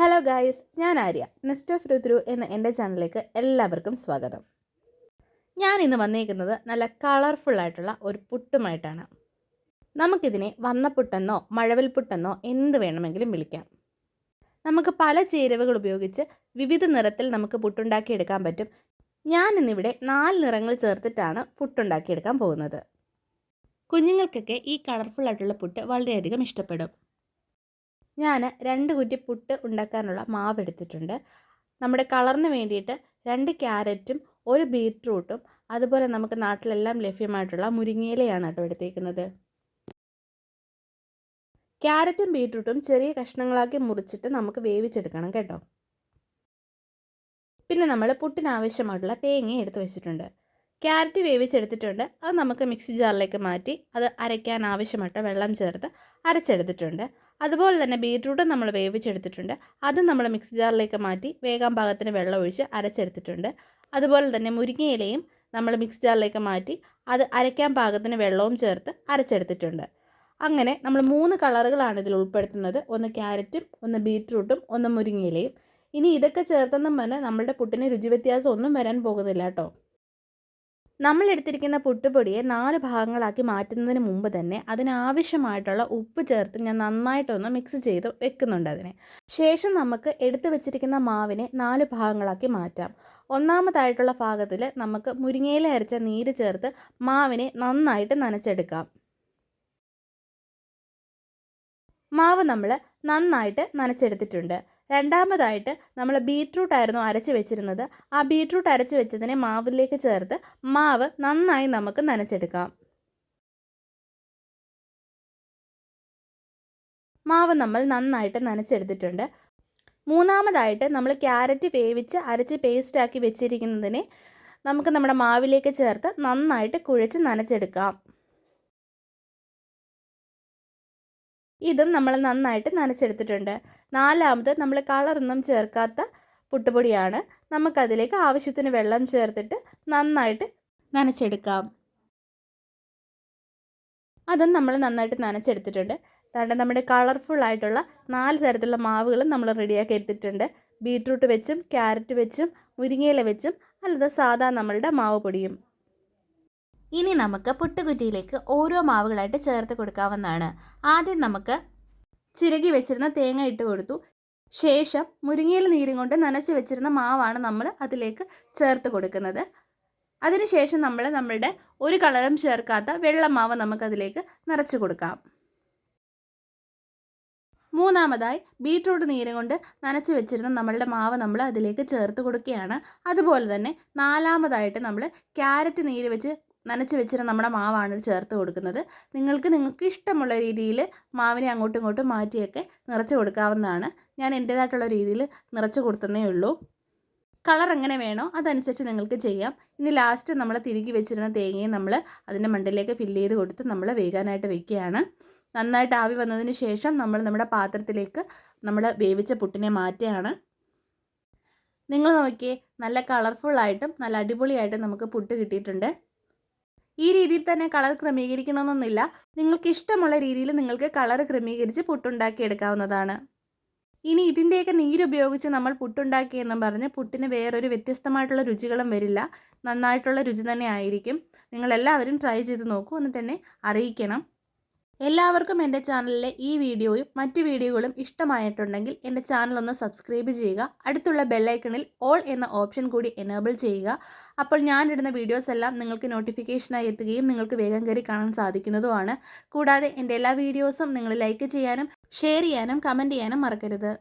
Hello guys ഞാൻ Arya. Nest of രുദ്രു എന്ന എന്റെ ചാനലിലേക്ക് എല്ലാവർക്കും സ്വാഗതം. ഞാൻ ഇന്ന് വന്നേക്കുന്നത് നല്ല കളർഫുൾ ആയിട്ടുള്ള ഒരു പുട്ടുമായിട്ടാണ്. നമുക്കിതിനെ വർണപ്പുട്ടെന്നോ മഴവിൽ പുട്ടെന്നോ എന്ത് വേണമെങ്കിലും വിളിക്കാം. നമുക്ക് പല ചേരുവകൾ ഉപയോഗിച്ച് വിവിധ നിറത്തിൽ നമുക്ക് പുട്ടുണ്ടാക്കിയെടുക്കാൻ പറ്റും. ഞാൻ ഇന്നിവിടെ നാല് നിറങ്ങൾ ചേർത്തിട്ടാണ് പുട്ടുണ്ടാക്കിയെടുക്കാൻ പോകുന്നത്. കുഞ്ഞുങ്ങൾക്കൊക്കെ ഈ കളർഫുൾ ആയിട്ടുള്ള പുട്ട് വളരെയധികം ഇഷ്ടപ്പെടും. ഞാൻ രണ്ട് കുറ്റി പുട്ട് ഉണ്ടാക്കാനുള്ള മാവ് എടുത്തിട്ടുണ്ട് നമ്മുടെ കളറിന് വേണ്ടിയിട്ട് രണ്ട് ക്യാരറ്റും ഒരു ബീറ്റ്റൂട്ടും അതുപോലെ നമുക്ക് നാട്ടിലെല്ലാം ലഭ്യമായിട്ടുള്ള മുരിങ്ങയിലയാണ് കേട്ടോ എടുത്തേക്കുന്നത്. ക്യാരറ്റും ബീറ്റ്റൂട്ടും ചെറിയ കഷ്ണങ്ങളാക്കി മുറിച്ചിട്ട് നമുക്ക് വേവിച്ചെടുക്കണം കേട്ടോ. പിന്നെ നമ്മൾ പുട്ടിനാവശ്യമായിട്ടുള്ള തേങ്ങ എടുത്തു വെച്ചിട്ടുണ്ട്. ക്യാരറ്റ് വേവിച്ചെടുത്തിട്ടുണ്ട്. അത് നമുക്ക് മിക്സി ജാറിലേക്ക് മാറ്റി അത് അരയ്ക്കാൻ ആവശ്യമായിട്ട് വെള്ളം ചേർത്ത് അരച്ചെടുത്തിട്ടുണ്ട്. അതുപോലെ തന്നെ ബീട്രൂട്ട് നമ്മൾ വേവിച്ചെടുത്തിട്ടുണ്ട്. അതും നമ്മൾ മിക്സി ജാറിലേക്ക് മാറ്റി വേഗം പാകത്തിന് വെള്ളം ഒഴിച്ച് അരച്ചെടുത്തിട്ടുണ്ട്. അതുപോലെ തന്നെ മുരിങ്ങയിലയും നമ്മൾ മിക്സി ജാറിലേക്ക് മാറ്റി അത് അരയ്ക്കാൻ പാകത്തിന് വെള്ളവും ചേർത്ത് അരച്ചെടുത്തിട്ടുണ്ട്. അങ്ങനെ നമ്മൾ മൂന്ന് കളറുകളാണ് ഇതിൽ ഉൾപ്പെടുത്തുന്നത്. ഒന്ന് ക്യാരറ്റും ഒന്ന് ബീട്രൂട്ടും ഒന്ന് മുരിങ്ങയിലയും. ഇനി ഇതൊക്കെ ചേർത്തെന്നും പറഞ്ഞാൽ നമ്മളുടെ പുട്ടിന് രുചി വ്യത്യാസം ഒന്നും വരാൻ പോകുന്നില്ല കേട്ടോ. നമ്മൾ എടുത്തിരിക്കുന്ന പുട്ടുപൊടിയെ നാല് ഭാഗങ്ങളാക്കി മാറ്റുന്നതിന് മുമ്പ് തന്നെ അതിനാവശ്യമായിട്ടുള്ള ഉപ്പ് ചേർത്ത് ഞാൻ നന്നായിട്ടൊന്ന് മിക്സ് ചെയ്ത് വെക്കുന്നുണ്ട് അതിനെ. ശേഷം നമുക്ക് എടുത്തു വെച്ചിരിക്കുന്ന മാവിനെ നാല് ഭാഗങ്ങളാക്കി മാറ്റാം. ഒന്നാമതായിട്ടുള്ള ഭാഗത്തിൽ നമുക്ക് മുരിങ്ങയില അരച്ച നീര് ചേർത്ത് മാവിനെ നന്നായിട്ട് നനച്ചെടുക്കാം. മാവ് നമ്മൾ നന്നായിട്ട് നനച്ചെടുത്തിട്ടുണ്ട്. രണ്ടാമതായിട്ട് നമ്മൾ ബീട്രൂട്ട് ആയിരുന്നു അരച്ച് വെച്ചിരുന്നത്. ആ ബീട്രൂട്ട് അരച്ച് വെച്ചതിനെ മാവിലേക്ക് ചേർത്ത് മാവ് നന്നായി നമുക്ക് നനച്ചെടുക്കാം. മാവ് നമ്മൾ നന്നായിട്ട് നനച്ചെടുത്തിട്ടുണ്ട്. മൂന്നാമതായിട്ട് നമ്മൾ ക്യാരറ്റ് വേവിച്ച് അരച്ച് പേസ്റ്റാക്കി വെച്ചിരിക്കുന്നതിനെ നമുക്ക് നമ്മുടെ മാവിലേക്ക് ചേർത്ത് നന്നായിട്ട് കുഴച്ച് നനച്ചെടുക്കാം. ഇതും നമ്മൾ നന്നായിട്ട് നനച്ചെടുത്തിട്ടുണ്ട്. നാലാമത് നമ്മൾ കളറൊന്നും ചേർക്കാത്ത പുട്ടുപൊടിയാണ്. നമുക്കതിലേക്ക് ആവശ്യത്തിന് വെള്ളം ചേർത്തിട്ട് നന്നായിട്ട് നനച്ചെടുക്കാം. അതും നമ്മൾ നന്നായിട്ട് നനച്ചെടുത്തിട്ടുണ്ട്. താണ്ട് നമ്മുടെ കളർഫുൾ ആയിട്ടുള്ള നാല് തരത്തിലുള്ള മാവുകളും നമ്മൾ റെഡിയാക്കി എടുത്തിട്ടുണ്ട്. ബീട്രൂട്ട് വെച്ചും ക്യാരറ്റ് വെച്ചും മുരിങ്ങയില വെച്ചും അല്ലാതെ സാധാ നമ്മളുടെ മാവ് പൊടിയും ഇനി നമുക്ക് പുട്ടുകുറ്റിയിലേക്ക് ഓരോ മാവുകളായിട്ട് ചേർത്ത് കൊടുക്കാവുന്നതാണ്. ആദ്യം നമുക്ക് ചിരകി വെച്ചിരുന്ന തേങ്ങ ഇട്ട് കൊടുത്തു. ശേഷം മുരിങ്ങയിൽ നീരും കൊണ്ട് നനച്ച് വെച്ചിരുന്ന മാവാണ് നമ്മൾ അതിലേക്ക് ചേർത്ത് കൊടുക്കുന്നത്. അതിനുശേഷം നമ്മൾ നമ്മളുടെ ഒരു കളറും ചേർക്കാത്ത വെള്ളമാവ് നമുക്കതിലേക്ക് നിറച്ച് കൊടുക്കാം. മൂന്നാമതായി ബീട്രൂട്ട് നീരും കൊണ്ട് നനച്ച് വെച്ചിരുന്ന നമ്മളുടെ മാവ് നമ്മൾ അതിലേക്ക് ചേർത്ത് കൊടുക്കുകയാണ്. അതുപോലെ തന്നെ നാലാമതായിട്ട് നമ്മൾ ക്യാരറ്റ് നീര് വെച്ച് നനച്ച് വെച്ചിരുന്ന നമ്മുടെ മാവാണ് ചേർത്ത് കൊടുക്കുന്നത്. നിങ്ങൾക്ക് നിങ്ങൾക്ക് ഇഷ്ടമുള്ള രീതിയിൽ മാവിനെ അങ്ങോട്ടും ഇങ്ങോട്ടും മാറ്റിയൊക്കെ നിറച്ച് കൊടുക്കാവുന്നതാണ്. ഞാൻ എന്റേതായിട്ടുള്ള രീതിയിൽ നിറച്ച് കൊടുത്തതേ ഉള്ളൂ. കളർ എങ്ങനെ വേണോ അതനുസരിച്ച് നിങ്ങൾക്ക് ചെയ്യാം. ഇനി ലാസ്റ്റ് നമ്മൾ തിരികെ വെച്ചിരുന്ന തേങ്ങയും നമ്മൾ അതിന്റെ മണ്ടയിലേക്ക് ഫില്ല് ചെയ്ത് കൊടുത്ത് നമ്മൾ വേകാനായിട്ട് വെക്കുകയാണ്. നന്നായിട്ട് ആവി വന്നതിന് ശേഷം നമ്മൾ നമ്മുടെ പാത്രത്തിലേക്ക് നമ്മൾ വേവിച്ച പുട്ടിനെ മാറ്റുകയാണ്. നിങ്ങൾ നോക്കിയേ നല്ല കളർഫുള്ളായിട്ടും നല്ല അടിപൊളിയായിട്ടും നമുക്ക് പുട്ട് കിട്ടിയിട്ടുണ്ട്. ഈ രീതിയിൽ തന്നെ കളർ ക്രമീകരിക്കണമെന്നൊന്നുമില്ല. നിങ്ങൾക്ക് ഇഷ്ടമുള്ള രീതിയിൽ നിങ്ങൾക്ക് കളർ ക്രമീകരിച്ച് പുട്ടുണ്ടാക്കി എടുക്കാവുന്നതാണ് ഇനി ഇതിന്റെയൊക്കെ നീരുപയോഗിച്ച് നമ്മൾ പുട്ടുണ്ടാക്കിയെന്നും പറഞ്ഞ് പുട്ടിന് വേറൊരു വ്യത്യസ്തമായിട്ടുള്ള രുചികളും വരില്ല. നന്നായിട്ടുള്ള രുചി തന്നെ ആയിരിക്കും. നിങ്ങളെല്ലാവരും ട്രൈ ചെയ്ത് നോക്കൂ. എന്നിട്ട് തന്നെ അറിയിക്കണം. എല്ലാവർക്കും എന്റെ ചാനലിലെ ഈ വീഡിയോയും മറ്റു വീഡിയോകളും ഇഷ്ടമായിട്ടുണ്ടെങ്കിൽ എന്റെ ചാനൽ ഒന്ന് സബ്സ്ക്രൈബ് ചെയ്യുക അടുത്തുള്ള ബെല്ലൈക്കണിൽ ഓൾ എന്ന ഓപ്ഷൻ കൂടി എനേബിൾ ചെയ്യുക. അപ്പോൾ ഞാനിടുന്ന വീഡിയോസ് എല്ലാം നിങ്ങൾക്ക് നോട്ടിഫിക്കേഷനായി എത്തുകയും നിങ്ങൾക്ക് വേഗം കയറി കാണാൻ സാധിക്കുന്നതുമാണ്. കൂടാതെ എന്റെ എല്ലാ വീഡിയോസും നിങ്ങൾ ലൈക്ക് ചെയ്യാനും ഷെയർ ചെയ്യാനും കമന്റ് ചെയ്യാനും മറക്കരുത്.